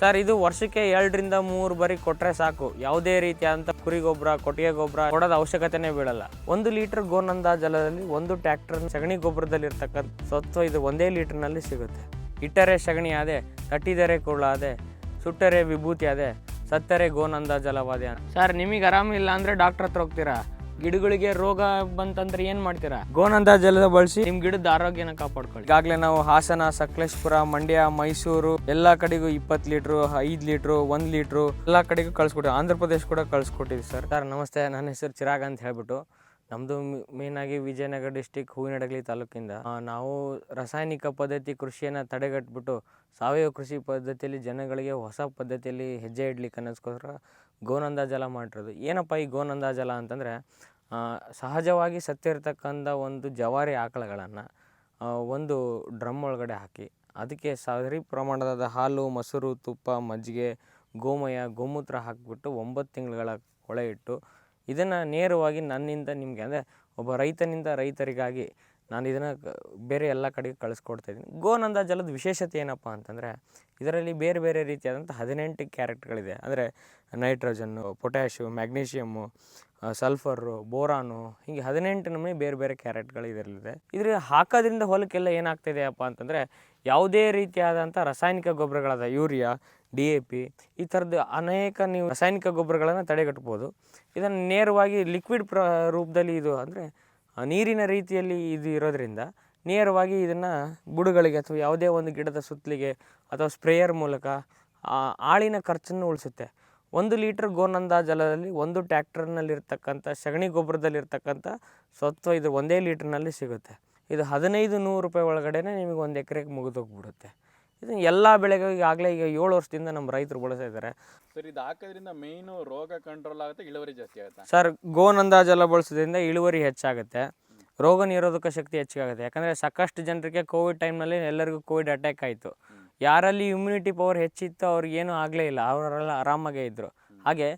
Sir, ಇದು ವರ್ಷಕ್ಕೆ ಎರಡರಿಂದ ಮೂರು ಬರಿ ಕೊಟ್ರೆ ಸಾಕು. ಯಾವುದೇ ರೀತಿಯಾದಂಥ ಕುರಿ ಗೊಬ್ಬರ, ಕೊಟ್ಟಿಗೆ ಗೊಬ್ಬರ ಕೊಡೋದ ಅವಶ್ಯಕತೆನೇ ಬೀಳಲ್ಲ. ಒಂದು ಲೀಟರ್ ಗೋನಂದ ಜಲದಲ್ಲಿ ಒಂದು ಟ್ರ್ಯಾಕ್ಟರ್ ಸಗಣಿ ಗೊಬ್ಬರದಲ್ಲಿ ಇರ್ತಕ್ಕಂಥ ಸತ್ವ ಇದು ಒಂದೇ ಲೀಟರ್ನಲ್ಲಿ ಸಿಗುತ್ತೆ. ಇಟ್ಟರೆ ಸಗಣಿ ಆದೆ, ತಟ್ಟಿದರೆ ಕುರುಳಾದೆ ಸುಟ್ಟರೆ ವಿಭೂತಿ ಆದೆ, ಸತ್ತರೆ ಗೋನಂದ ಜಲವಾದೆ ಸರ್, ನಿಮಗೆ ಆರಾಮಿಲ್ಲ ಅಂದರೆ ಡಾಕ್ಟ್ರ್ ಹತ್ರ ಹೋಗ್ತೀರಾ? ಗಿಡಗಳಿಗೆ ರೋಗ ಬಂತಂದ್ರೆ ಏನ್ ಮಾಡ್ತೀರಾ? ಗೋನಂದ ಜಲದ ಬಳಸಿ ನಿಮ್ ಗಿಡದ ಆರೋಗ್ಯನ ಕಾಪಾಡ್ಕೊಳ್ಳಿ. ಈಗಾಗಲೇ ನಾವು ಹಾಸನ, ಸಕಲೇಶ್ಪುರ, ಮಂಡ್ಯ, ಮೈಸೂರು ಎಲ್ಲಾ ಕಡೆಗೂ ಇಪ್ಪತ್ತು ಲೀಟ್ರು, ಐದು ಲೀಟ್ರು, ಒಂದ್ ಲೀಟ್ರು ಎಲ್ಲಾ ಕಡೆಗೂ ಕಳ್ಸಿಕೊಟ್ಟಿವಿ. ಆಂಧ್ರ ಪ್ರದೇಶ ಕೂಡ ಕಳ್ಸಿಕೊಟ್ಟಿದ್ವಿ ಸರ್. ಸರ್, ನಮಸ್ತೆ. ನನ್ನ ಹೆಸರು ಚಿರಾಗ್ ಅಂತ ಹೇಳ್ಬಿಟ್ಟು ನಮ್ಮದು ಮೇನ್ ಆಗಿ ವಿಜಯನಗರ ಡಿಸ್ಟಿಕ್ ಹೂವಿನಡಗಲಿ ತಾಲೂಕಿಂದ ನಾವು ರಾಸಾಯನಿಕ ಪದ್ಧತಿ ಕೃಷಿಯನ್ನು ತಡೆಗಟ್ಬಿಟ್ಟು ಸಾವಯವ ಕೃಷಿ ಪದ್ಧತಿಯಲ್ಲಿ ಜನಗಳಿಗೆ ಹೊಸ ಪದ್ಧತಿಯಲ್ಲಿ ಹೆಜ್ಜೆ ಇಡ್ಲಿಕ್ಕೆ ಅನ್ನೋಸ್ಕೋಸ್ಕರ ಗೋನಂದ ಜಲ ಮಾಡಿರೋದು. ಏನಪ್ಪ ಈ ಗೋನಂದ ಜಲ ಅಂತಂದರೆ ಸಹಜವಾಗಿ ಸತ್ತಿರತಕ್ಕಂಥ ಒಂದು ಜವಾರಿ ಆಕಳುಗಳನ್ನು ಒಂದು ಡ್ರಮ್ ಒಳಗಡೆ ಹಾಕಿ, ಅದಕ್ಕೆ ಸರಿ ಪ್ರಮಾಣದ ಹಾಲು, ಮೊಸರು, ತುಪ್ಪ, ಮಜ್ಜಿಗೆ, ಗೋಮಯ, ಗೋಮೂತ್ರ ಹಾಕಿಬಿಟ್ಟು ಒಂಬತ್ತು ತಿಂಗಳುಗಳ ಕೊಳೆ ಇಟ್ಟು ಇದನ್ನು ನೇರವಾಗಿ ನನ್ನಿಂದ ನಿಮಗೆ ಅಂದರೆ ಒಬ್ಬ ರೈತನಿಂದ ರೈತರಿಗಾಗಿ ನಾನು ಇದನ್ನು ಬೇರೆ ಎಲ್ಲ ಕಡೆಗೆ ಕಳಿಸ್ಕೊಡ್ತಾ ಇದ್ದೀನಿ. ಗೋನಂದ ಜಲದ ವಿಶೇಷತೆ ಏನಪ್ಪ ಅಂತಂದರೆ, ಇದರಲ್ಲಿ ಬೇರೆ ಬೇರೆ ರೀತಿಯಾದಂಥ ಹದಿನೆಂಟು ಕ್ಯಾರೆಕ್ಟ್ಗಳಿದೆ. ಅಂದರೆ nitrogen potash magnesium sulphur, boron, ಹೀಗೆ ಹದಿನೆಂಟು ನಮೂನೆ ಬೇರೆ ಬೇರೆ ಕ್ಯಾರೆಟ್ಗಳು ಇದರಲ್ಲಿದೆ. ಇದ್ರ ಹಾಕೋದ್ರಿಂದ ಹೊಲಕ್ಕೆಲ್ಲ ಏನಾಗ್ತಿದೆಯಪ್ಪ ಅಂತಂದರೆ, ಯಾವುದೇ ರೀತಿಯಾದಂಥ ರಾಸಾಯನಿಕ ಗೊಬ್ಬರಗಳಾದ ಯೂರಿಯಾ, ಡಿ ಎ ಪಿ, ಈ ಥರದ್ದು ಅನೇಕ ನೀವು ರಾಸಾಯನಿಕ ಗೊಬ್ಬರಗಳನ್ನು ತಡೆಗಟ್ಬೋದು. ಇದನ್ನು ನೇರವಾಗಿ ಲಿಕ್ವಿಡ್ ಪ್ರ, ರೂಪದಲ್ಲಿ ಇದು ಅಂದರೆ ನೀರಿನ ರೀತಿಯಲ್ಲಿ ಇದು ಇರೋದ್ರಿಂದ ನೇರವಾಗಿ ಇದನ್ನು ಬುಡುಗಳಿಗೆ ಅಥವಾ ಯಾವುದೇ ಒಂದು ಗಿಡದ ಸುತ್ತಲಿಗೆ ಅಥವಾ ಸ್ಪ್ರೇಯರ್ ಮೂಲಕ ಆಳಿನ ಖರ್ಚನ್ನು ಉಳಿಸುತ್ತೆ. ಒಂದು ಲೀಟ್ರ್ ಗೋನಂದ ಜಲದಲ್ಲಿ ಒಂದು ಟ್ಯಾಕ್ಟರ್ನಲ್ಲಿರ್ತಕ್ಕಂಥ, ಸಗಣಿ ಗೊಬ್ಬರದಲ್ಲಿರ್ತಕ್ಕಂಥ ಸತ್ವ ಇದು ಒಂದೇ ಲೀಟ್ರ್ನಲ್ಲಿ ಸಿಗುತ್ತೆ. ಇದು ಹದಿನೈದು ನೂರು ರೂಪಾಯಿ ಒಳಗಡೆನೇ ನಿಮಗೆ ಒಂದು ಎಕರೆಗೆ ಮುಗಿದೋಗ್ಬಿಡುತ್ತೆ. ಇದು ಎಲ್ಲ ಬೆಳೆಗಳಿಗೆ ಆಗಲೇ ಈಗ ಏಳು ವರ್ಷದಿಂದ ನಮ್ಮ ರೈತರು ಬಳಸ್ತಾ ಇದ್ದಾರೆ. ಸರ್ ಇದು ಹಾಕೋದ್ರಿಂದ ಮೇಯ್ನು ರೋಗ ಕಂಟ್ರೋಲ್ ಆಗುತ್ತೆ ಇಳುವರಿ ಜಾಸ್ತಿ ಆಗುತ್ತೆ. ಸರ್ ಗೋನಂದ ಜಲ ಬಳಸೋದ್ರಿಂದ ಇಳುವರಿ ಹೆಚ್ಚಾಗುತ್ತೆ. ರೋಗ ನಿರೋಧಕ ಶಕ್ತಿ ಹೆಚ್ಚಾಗುತ್ತೆ. ಯಾಕಂದರೆ ಸಾಕಷ್ಟು ಜನರಿಗೆ ಕೋವಿಡ್ ಟೈಮ್ನಲ್ಲಿ ಎಲ್ಲರಿಗೂ ಕೋವಿಡ್ ಅಟ್ಯಾಕ್ ಆಯಿತು. ಯಾರಲ್ಲಿ ಇಮ್ಯುನಿಟಿ ಪವರ್ ಹೆಚ್ಚಿತ್ತು ಅವ್ರಿಗೆ ಏನೂ ಆಗಲೇ ಇಲ್ಲ. ಅವರೆಲ್ಲ ಆರಾಮಾಗೇ ಇದ್ದರು ಹಾಗೆ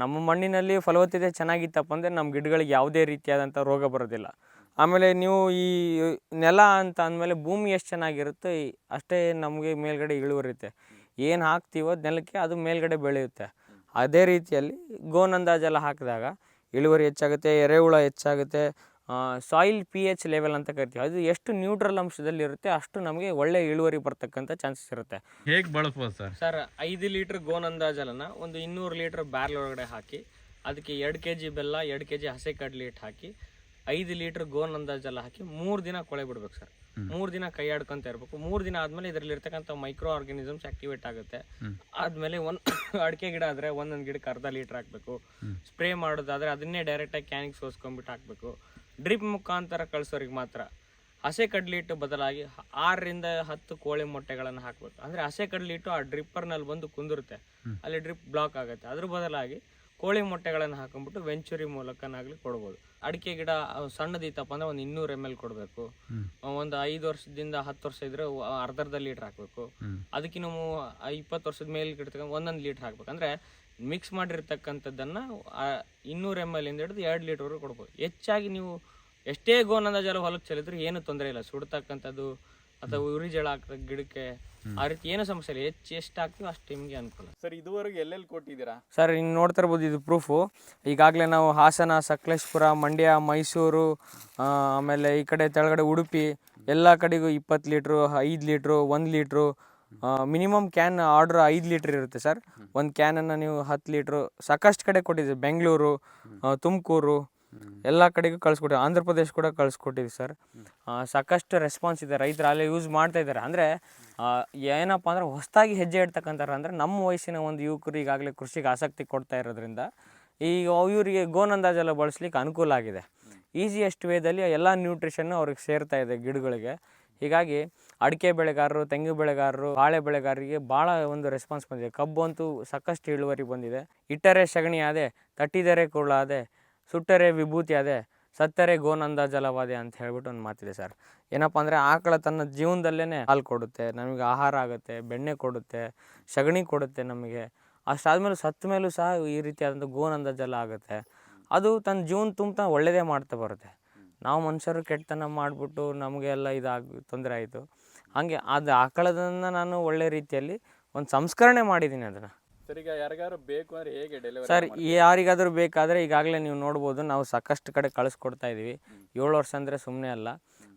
ನಮ್ಮ ಮಣ್ಣಿನಲ್ಲಿ ಫಲವತ್ತತೆ ಚೆನ್ನಾಗಿತ್ತಪ್ಪ ಅಂದರೆ ನಮ್ಮ ಗಿಡಗಳಿಗೆ ಯಾವುದೇ ರೀತಿಯಾದಂಥ ರೋಗ ಬರೋದಿಲ್ಲ. ಆಮೇಲೆ ನೀವು ಈ ನೆಲ ಅಂತ ಅಂದಮೇಲೆ ಭೂಮಿ ಎಷ್ಟು ಚೆನ್ನಾಗಿರುತ್ತೆ ಈ- ಅಷ್ಟೇ ನಮಗೆ ಮೇಲ್ಗಡೆ ಇಳುವರಿತೆ. ಏನು ಹಾಕ್ತೀವೋ ನೆಲಕ್ಕೆ ಅದು ಮೇಲ್ಗಡೆ ಬೆಳೆಯುತ್ತೆ. ಅದೇ ರೀತಿಯಲ್ಲಿ ಗೋನಂದಾಜೆಲ್ಲ ಜಲ ಹಾಕಿದಾಗ ಇಳುವರಿ ಹೆಚ್ಚಾಗುತ್ತೆ ಎರೆಹುಳ ಹೆಚ್ಚಾಗುತ್ತೆ ಸಾಯಿಲ್ ಪಿ ಎಚ್ ಲೆವೆಲ್ ಅಂತ ಕರಿತೀವಿ. ಅದು ಎಷ್ಟು ನ್ಯೂಟ್ರಲ್ ಅಂಶದಲ್ಲಿ ಇರುತ್ತೆ ಅಷ್ಟು ನಮಗೆ ಒಳ್ಳೆ ಇಳುವರಿ ಬರ್ತಕ್ಕಂಥ ಚಾನ್ಸಸ್ ಇರುತ್ತೆ. ಹೇಗೆ ಬಳಸ್ಬೋದು ಸರ್? ಸರ್ ಐದು ಲೀಟ್ರ್ ಗೋನ್ ಜಲನ ಒಂದು ಇನ್ನೂರು ಲೀಟ್ರ್ ಬ್ಯಾರ್ಲ್ ಒಳಗಡೆ ಹಾಕಿ ಅದಕ್ಕೆ ಎರಡು ಕೆ ಜಿ ಬೆಲ್ಲ ಎರಡು ಕೆ ಜಿ ಹಸಿ ಕಡ್ಲಿ ಹಿಟ್ಟು ಹಾಕಿ ಐದು ಲೀಟರ್ ಗೋನ್ ಅಂದಾಜೆಲ್ಲ ಹಾಕಿ ಮೂರು ದಿನ ಕೊಳೆ ಬಿಡ್ಬೇಕು ಸರ್. ಮೂರ್ ದಿನ ಕೈ ಆಡ್ಕೊಂತ ಇರಬೇಕು. ಮೂರು ದಿನ ಆದ್ಮೇಲೆ ಇದರಲ್ಲಿ ಇರ್ತಕ್ಕಂಥ ಮೈಕ್ರೋ ಆರ್ಗನಿಸಮ್ಸ್ ಆಕ್ಟಿವೇಟ್ ಆಗುತ್ತೆ. ಆದ್ಮೇಲೆ ಒಂದ್ ಅಡಿಕೆ ಗಿಡ ಆದ್ರೆ ಒಂದೊಂದ್ ಗಿಡಕ್ಕೆ ಅರ್ಧ ಲೀಟರ್ ಹಾಕ್ಬೇಕು. ಸ್ಪ್ರೇ ಮಾಡೋದಾದ್ರೆ ಅದನ್ನೇ ಡೈರೆಕ್ಟ್ ಆಗಿ ಕ್ಯಾನಿಗೆ ಸೋಸ್ಕೊಂಡ್ಬಿಟ್ಟು ಹಾಕ್ಬೇಕು. ಡ್ರಿಪ್ ಮುಖಾಂತರ ಕಳ್ಸೋರಿಗೆ ಮಾತ್ರ ಹಸೆ ಕಡ್ಲಿ ಹಿಟ್ಟು ಬದಲಾಗಿ ಆರರಿಂದ ಹತ್ತು ಕೋಳಿ ಮೊಟ್ಟೆಗಳನ್ನು ಹಾಕ್ಬೇಕು. ಅಂದ್ರೆ ಹಸೆ ಕಡ್ಲಿ ಹಿಟ್ಟು ಆ ಡ್ರಿಪ್ಪರ್ನಲ್ಲಿ ಬಂದು ಕುಂದಿರುತ್ತೆ. ಅಲ್ಲಿ ಡ್ರಿಪ್ ಬ್ಲಾಕ್ ಆಗುತ್ತೆ. ಅದ್ರ ಬದಲಾಗಿ ಕೋಳಿ ಮೊಟ್ಟೆಗಳನ್ನು ಹಾಕೊಂಡ್ಬಿಟ್ಟು ವೆಂಚುರಿ ಮೂಲಕನಾಗಲಿ ಕೊಡ್ಬೋದು. ಅಡಿಕೆ ಗಿಡ ಸಣ್ಣದಿತ್ತಪ್ಪ ಅಂದ್ರೆ ಒಂದು ಇನ್ನೂರು ಎಂ ಎಲ್ ಕೊಡಬೇಕು. ಒಂದು ಐದು ವರ್ಷದಿಂದ ಹತ್ತು ವರ್ಷ ಇದ್ರೆ ಅರ್ಧರ್ಧ ಅರ್ಧ ಅರ್ಧ ಲೀಟ್ರ್ ಹಾಕಬೇಕು. ಅದಕ್ಕೆ ಮೂ- ಆ ಇಪ್ಪತ್ತು ವರ್ಷದ ಮೇಲೆ ಗಿಡತಕ್ಕ ಒಂದೊಂದು ಲೀಟ್ರ್ ಹಾಕ್ಬೇಕು. ಅಂದರೆ ಮಿಕ್ಸ್ ಮಾಡಿರ್ತಕ್ಕಂಥದ್ದನ್ನು ಇನ್ನೂರು ಎಂ ಎಲ್ ಇಂದ ಹಿಡಿದು ಎರಡು ಲೀಟ್ರ್ವರೆಗೂ ಕೊಡ್ಬೋದು. ಹೆಚ್ಚಾಗಿ ನೀವು ಎಷ್ಟೇ ಗೋನಂದ ಜಲ ಹೊಲಕ್ಕೆ ಚೆಲ್ಲಿದ್ರು ಏನು ತೊಂದರೆ ಇಲ್ಲ. ಸುಡ್ತಕ್ಕಂಥದ್ದು ಅಥವಾ ಉರಿ ಜಳ ಆಗ್ತದೆ ಗಿಡಕ್ಕೆ ಆ ರೀತಿ ಏನೋ ಸಮಸ್ಯೆ ಇಲ್ಲ. ಹೆಚ್ಚು ಎಷ್ಟು ಹಾಕ್ತೀವಿ ಅಷ್ಟು ನಿಮಗೆ ಅನುಕೂಲ. ಸರ್ ಇದುವರೆಗೆ ಎಲ್ಲೆಲ್ಲಿ ಕೊಟ್ಟಿದ್ದೀರಾ? ಸರ್ ಇನ್ನು ನೋಡ್ತಾ ಇರ್ಬೋದು ಇದು ಪ್ರೂಫು ಈಗಾಗಲೇ ನಾವು ಹಾಸನ ಸಕಲೇಶ್ಪುರ ಮಂಡ್ಯ ಮೈಸೂರು ಆಮೇಲೆ ಈ ಕಡೆ ತೆಳಗಡೆ ಉಡುಪಿ ಎಲ್ಲ ಕಡೆಗೂ ಇಪ್ಪತ್ತು ಲೀಟ್ರು ಐದು ಲೀಟ್ರು ಒಂದು ಲೀಟ್ರು ಮಿನಿಮಮ್ ಕ್ಯಾನ್ ಆರ್ಡ್ರ್ ಐದು ಲೀಟ್ರ್ ಇರುತ್ತೆ ಸರ್. ಒಂದು ಕ್ಯಾನನ್ನು ನೀವು ಹತ್ತು ಲೀಟ್ರು ಸಾಕಷ್ಟು ಕಡೆ ಕೊಟ್ಟಿದ್ದೀವಿ. ಬೆಂಗಳೂರು ತುಮಕೂರು ಎಲ್ಲ ಕಡೆಗೂ ಕಳಿಸ್ಕೊಟ್ಟಿವಿ. ಆಂಧ್ರ ಪ್ರದೇಶ ಕೂಡ ಕಳಿಸ್ಕೊಟ್ಟಿವಿ ಸರ್ ಸಾಕಷ್ಟು ರೆಸ್ಪಾನ್ಸ್ ಇದೆ. ರೈತರು ಅಲ್ಲೇ ಯೂಸ್ ಮಾಡ್ತಾ ಇದ್ದಾರೆ. ಅಂದರೆ ಏನಪ್ಪ ಅಂದ್ರೆ ಹೊಸದಾಗಿ ಹೆಜ್ಜೆ ಇಡ್ತಕ್ಕಂಥವ್ರು ಅಂದರೆ ನಮ್ಮ ವಯಸ್ಸಿನ ಒಂದು ಯುವಕರು ಈಗಾಗಲೇ ಕೃಷಿಗೆ ಆಸಕ್ತಿ ಕೊಡ್ತಾ ಇರೋದ್ರಿಂದ ಈಗ ಇವರಿಗೆ ಗೋನ್ ಜಲ ಬಳಸ್ಲಿಕ್ಕೆ ಅನುಕೂಲ ಆಗಿದೆ. ಈಸಿಯೆಸ್ಟ್ ವೇದಲ್ಲಿ ಎಲ್ಲ ನ್ಯೂಟ್ರಿಷನ್ನು ಅವ್ರಿಗೆ ಸೇರ್ತಾ ಇದೆ ಗಿಡಗಳಿಗೆ. ಹೀಗಾಗಿ ಅಡಿಕೆ ಬೆಳೆಗಾರರು, ತೆಂಗು ಬೆಳೆಗಾರರು, ಬಾಳೆ ಬೆಳೆಗಾರರಿಗೆ ಭಾಳ ಒಂದು ರೆಸ್ಪಾನ್ಸ್ ಬಂದಿದೆ. ಕಬ್ಬು ಅಂತೂ ಸಾಕಷ್ಟು ಇಳುವರಿ ಬಂದಿದೆ. ಇಟ್ಟರೆ ಸಗಣಿ ಆದೆ, ತಟ್ಟಿದರೆ ಕುರುಳಾದೆ ಸುಟ್ಟರೆ ವಿಭೂತಿ ಅದೇ, ಸತ್ತರೆ ಗೋನಂದ ಜಲವಾದೆ ಅಂತ ಹೇಳ್ಬಿಟ್ಟು ಒಂದು ಮಾತಿದೆ ಸರ್. ಏನಪ್ಪ ಅಂದರೆ ಆಕಳ ತನ್ನ ಜೀವನದಲ್ಲೇ ಹಾಲು ಕೊಡುತ್ತೆ, ನಮಗೆ ಆಹಾರ ಆಗುತ್ತೆ, ಬೆಣ್ಣೆ ಕೊಡುತ್ತೆ, ಸಗಣಿ ಕೊಡುತ್ತೆ ನಮಗೆ. ಅಷ್ಟಾದಮೇಲೆ ಸತ್ತ ಮೇಲೂ ಸಹ ಈ ರೀತಿಯಾದಂಥ ಗೋನಂದ ಜಲ ಆಗುತ್ತೆ. ಅದು ತನ್ನ ಜೀವನ ತುಂಬ ಒಳ್ಳೆಯದೇ ಮಾಡ್ತಾ ಬರುತ್ತೆ. ನಾವು ಮನುಷ್ಯರು ಕೆಟ್ಟತನ ಮಾಡಿಬಿಟ್ಟು ನಮಗೆಲ್ಲ ಇದಾಗಿ, ತೊಂದರೆ ಆಯಿತು. ಹಾಗೆ ಅದು ಆಕಳದನ್ನು ನಾನು ಒಳ್ಳೆ ರೀತಿಯಲ್ಲಿ ಒಂದು ಸಂಸ್ಕರಣೆ ಮಾಡಿದ್ದೀನಿ ಅದನ್ನು. ಸರ್ ಈಗ ಯಾರಿಗಾದ್ರು ಬೇಕು ಅಂದ್ರೆ ಹೇಗೆ ಡೆಲಿವರಿ ಸರ್ ಯಾರಿಗಾದರೂ ಬೇಕಾದರೆ ಈಗಾಗಲೇ ನೀವು ನೋಡ್ಬೋದು ನಾವು ಸಾಕಷ್ಟು ಕಡೆ ಕಳಿಸ್ಕೊಡ್ತಾ ಇದ್ದೀವಿ ಏಳು ವರ್ಷ ಅಂದರೆ ಸುಮ್ಮನೆ ಅಲ್ಲ.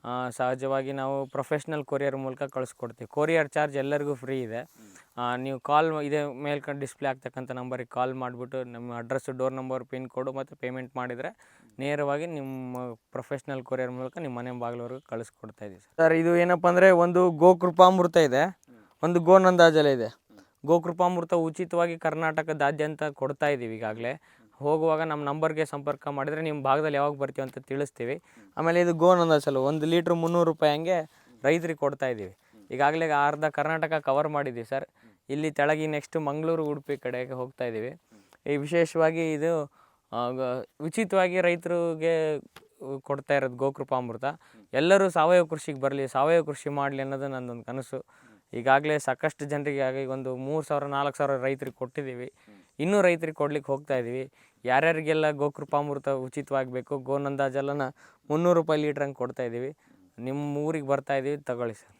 ಆ, ಸಹಜವಾಗಿ ನಾವು ಪ್ರೊಫೆಷ್ನಲ್ ಕೊರಿಯರ್ ಮೂಲಕ ಕಳಿಸ್ಕೊಡ್ತೀವಿ. ಕೊರಿಯರ್ ಚಾರ್ಜ್ ಎಲ್ಲರಿಗೂ ಫ್ರೀ ಇದೆ. ನೀವು ಕಾಲ್ ಇದೇ ಮೇಲ್ಕಂಡು ಡಿಸ್ಪ್ಲೇ ಆಗ್ತಕ್ಕಂಥ ನಂಬರಿಗೆ ಕಾಲ್ ಮಾಡಿಬಿಟ್ಟು ನಮ್ಮ address door number pin code ಮತ್ತು ಪೇಮೆಂಟ್ ಮಾಡಿದರೆ ನೇರವಾಗಿ ನಿಮ್ಮ ಪ್ರೊಫೆಷ್ನಲ್ ಕೊರಿಯರ್ ಮೂಲಕ ನಿಮ್ಮ ಮನೆ ಬಾಗಿಲವರೆಗೂ ಕಳಿಸ್ಕೊಡ್ತಾ ಇದ್ದೀವಿ ಸರ್ ಇದು ಏನಪ್ಪ ಅಂದರೆ ಒಂದು ಗೋಕೃಪಾಮೃತ ಇದೆ. ಒಂದು ಗೋನಂದಾಜಲ ಇದೆ. ಗೋಕೃಪಾಮೃತ ಉಚಿತವಾಗಿ ಕರ್ನಾಟಕದಾದ್ಯಂತ ಕೊಡ್ತಾ ಇದ್ದೀವಿ ಈಗಾಗಲೇ. ಹೋಗುವಾಗ ನಮ್ಮ ನಂಬರ್ಗೆ ಸಂಪರ್ಕ ಮಾಡಿದರೆ ನಿಮ್ಮ ಭಾಗದಲ್ಲಿ ಯಾವಾಗ ಬರ್ತೀವಿ ಅಂತ ತಿಳಿಸ್ತೀವಿ. ಆಮೇಲೆ ಇದು ಗೋನಂದಾಜಲ ಒಂದು ಲೀಟ್ರ್ ಮುನ್ನೂರು ರೂಪಾಯಿ ಹಂಗೆ ರೈತರಿಗೆ ಕೊಡ್ತಾ ಇದ್ದೀವಿ. ಈಗಾಗಲೇ ಅರ್ಧ ಕರ್ನಾಟಕ ಕವರ್ ಮಾಡಿದ್ದೀವಿ ಸರ್. ಇಲ್ಲಿ ತೆಳಗಿ ನೆಕ್ಸ್ಟ್ ಮಂಗಳೂರು, ಉಡುಪಿ ಕಡೆಗೆ ಹೋಗ್ತಾ ಇದ್ದೀವಿ. ಈ ವಿಶೇಷವಾಗಿ ಇದು ಉಚಿತವಾಗಿ ರೈತರಿಗೆ ಕೊಡ್ತಾ ಇರೋದು ಗೋಕೃಪಾಮೃತ. ಎಲ್ಲರೂ ಸಾವಯವ ಕೃಷಿಗೆ ಬರಲಿ, ಸಾವಯವ ಕೃಷಿ ಮಾಡಲಿ ಅನ್ನೋದು ನನ್ನೊಂದು ಕನಸು. ಈಗಾಗಲೇ ಸಾಕಷ್ಟು ಜನರಿಗೆ ಆಗಿ ಒಂದು ಮೂರು ಸಾವಿರ, ನಾಲ್ಕು ಸಾವಿರ ರೈತರಿಗೆ ಕೊಟ್ಟಿದ್ದೀವಿ. ಇನ್ನೂ ರೈತರಿಗೆ ಕೊಡ್ಲಿಕ್ಕೆ ಹೋಗ್ತಾ ಇದ್ದೀವಿ. ಯಾರ್ಯಾರಿಗೆಲ್ಲ ಗೋಕೃಪಾಮೃತ ಉಚಿತವಾಗಬೇಕು ಗೋನಂದಾಜಲನ್ನು ಗೋನಂದ ಜಲನ ಮುನ್ನೂರು ರೂಪಾಯಿ ಲೀಟ್ರ್ ಹಂಗೆ ಕೊಡ್ತಾ ಇದ್ದೀವಿ. ನಿಮ್ಮ ಊರಿಗೆ ಬರ್ತಾ ಇದ್ದೀವಿ, ತಗೊಳ್ಳಿ ಸರ್.